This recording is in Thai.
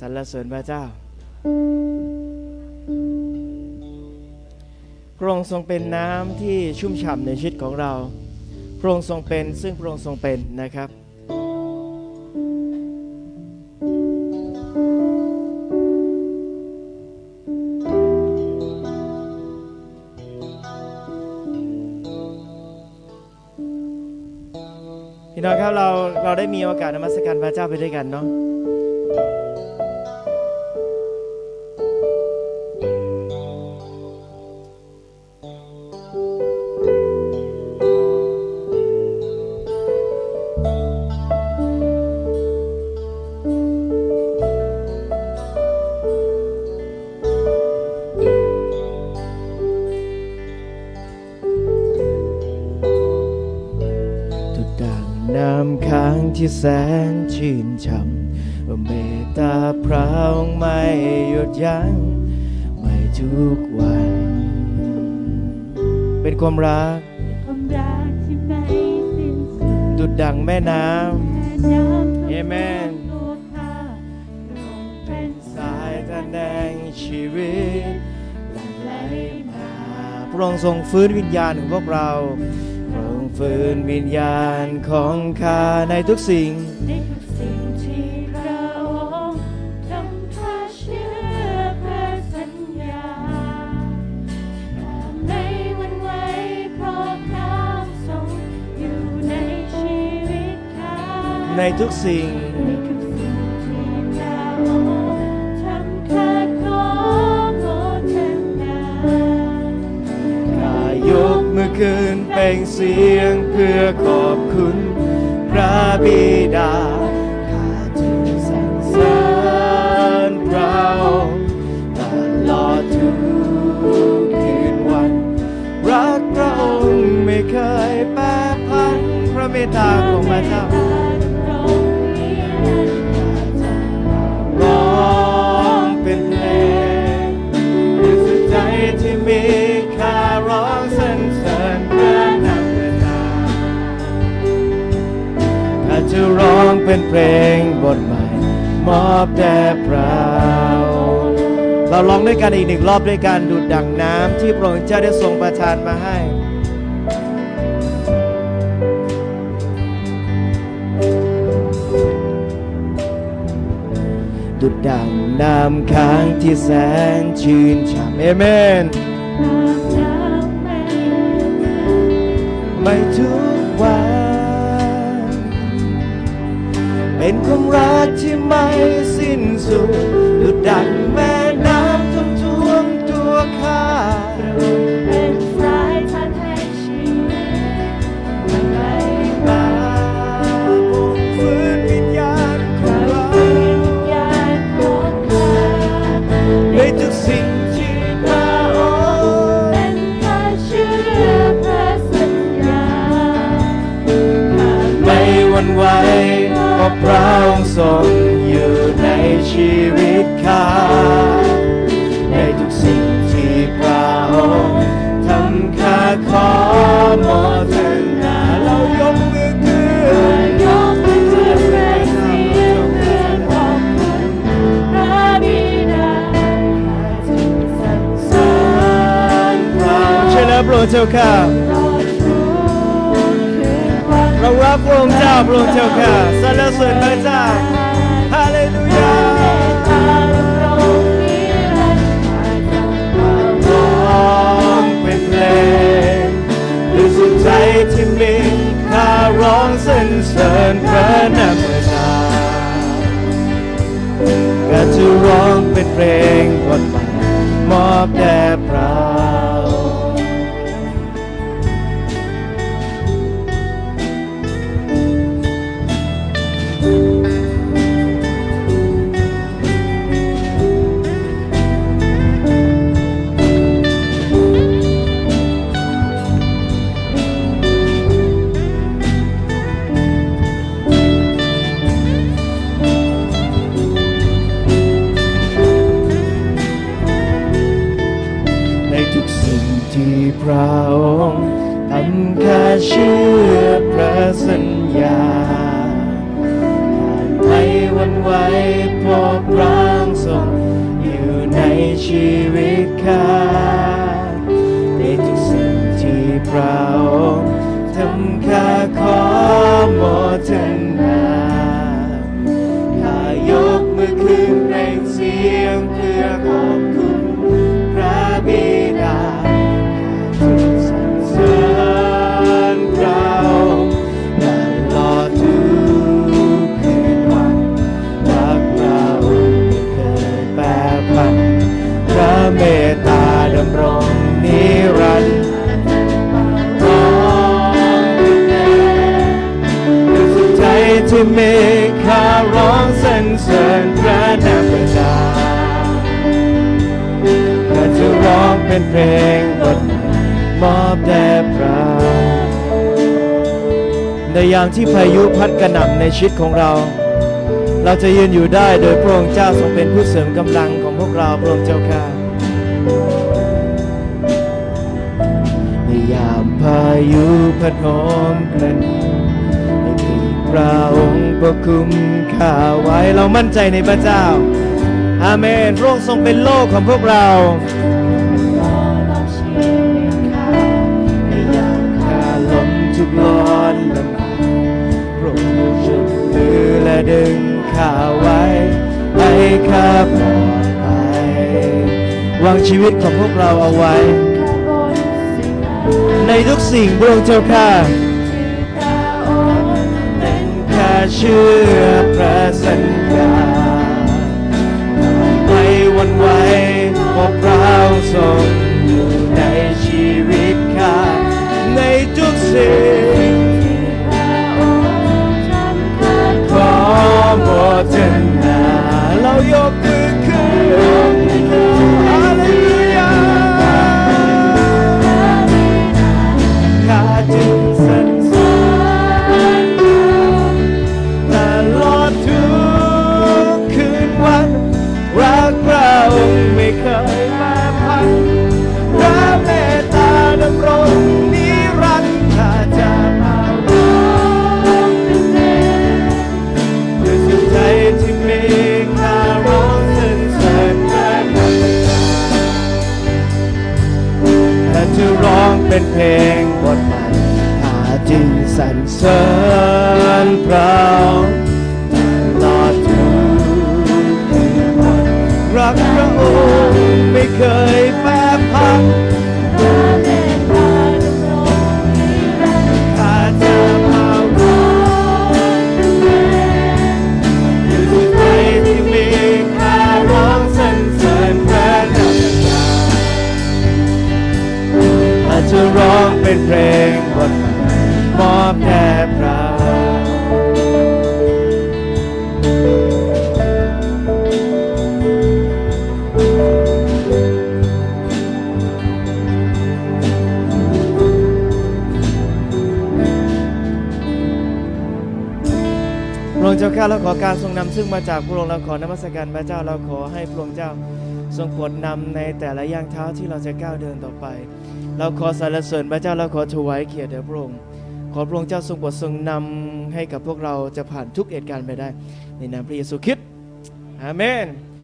สรรเสริญพระเจ้า พระองค์ทรงเป็นน้ำที่ชุ่มฉ่ำในชีวิตของเรา พระองค์ทรงเป็น ซึ่งพระองค์ทรงเป็นนะครับพี่น้องครับเราเราได้มีโอกาสนมัสการพระเจ้าไปด้วยกันเนาะ ค้างที่แสนชื่นช่ำว่าเมตตาพระองค์ไม่หยุดยัง้งไม่ทุกวัน เป็นความรักความรักที่ไม่สิ้นสุดดุดดังแม่น้แม่น้ำเอเมนตัวข้าลงเป็นำสายทานแดงชีวิตหลั่งไหลมาพระองค์ทรงฟื้นวิญญาณของพวกเราพระองค์ ฟื้นวิญญาณของข้าในทุกสิ่ง ในทุกสิ่งที่พระองค์ทำข้าเชื่อพระสัญญาไม่หวันไหวเพราะพระองค์ทรงอยู่ในชีวิตข้าในทุกสิ่ง ในทุก ขึ้นเป็นเสียงเพื่อขอบคุณ พระบิดาข้าจึงสรรเสริญพระองค์ตลอดทุกคืนวัน รักพระองค์ไม่เคยแปรพันพระเมตตาของพระเจ้า จะร้องเป็นเพลงบทใหม่ มอบแด่พระองค์เราร้องด้วยกันอีกหนึ่งรอบด้วยการดูดดั่งน้ำที่พระองค์เจ้าได้ทรงประทานมาให้ดุดดังน้ำค้างที่แสนชื่นฉ่ำเอเมนไม่ทุก เป็นความรักที่ไม่สิ้นสุดดุดดัง เจ้าข้าคืนวันเรารักพระองค์เจ้าพระองค์เจ้าข้าสรรเสริญพระเจ้าฮาเลลูยาร้องเป็นเพลงด้วยสุดใจที่มีข้าร้องสรรเสริญพระนามพระเจ้าก็จะร้องเป็นเพลงบทใหม่มอบแด่ ญาผ่านไปวันไหวพอพรางทรงอยู่ในชีวิตข้าในทุกสิ่งที่พระองค์ทำข้าขอหมทนา นเพลงบทใหมอบแด่พระในยามที่พายุพัดกระหน่ำในชีวิตของเรา เราจะยืนอยู่ได้โดยพระองค์เจ้าทรงเป็นผู้เสริมกำลังของพวกเราพระองค์เจ้าค่ะในยามพายุพัดโหมกระหน่ำให้ที่พระองค์ปกคุมข้าไว้เรามั่นใจในพระเจ้าอาเมนพระองค์ทรงเป็นโลกของพวกเรา ร้อนลำบากโปรดช่วยมือและดึงข้าไว้ให้ข้าปลอดภัยวางชีวิตของพวกเราเอาไว้ ในทุกสิ่งพระองค์เจ้าข้าเป็นข้าเชื่อพระสัญญาไม่วันไหวพราะพระองค์ทรงอยู่ในชีวิตข้าในทุกสิ่ง เสริญพระองค์ตลอดทุกวันรักพระองค์ไม่เคยแป ข้าเราขอการทรงนำซึ่งมาจากพระองค์เราขอนมัสการพระเจ้าเราขอให้พระองค์เจ้าทรงโปรดนำในแต่ละย่างเท้าที่เราจะก้าวเดินต่อไป เราขอสรรเสริญพระเจ้าเราขอถวายเกียรติแด่พระองค์ขอพระองค์เจ้าทรงโปรดทรงนำให้กับพวกเราจะผ่านทุกเหตุการณ์ไปได้ ในนามพระเยซูคริสต์อาเมน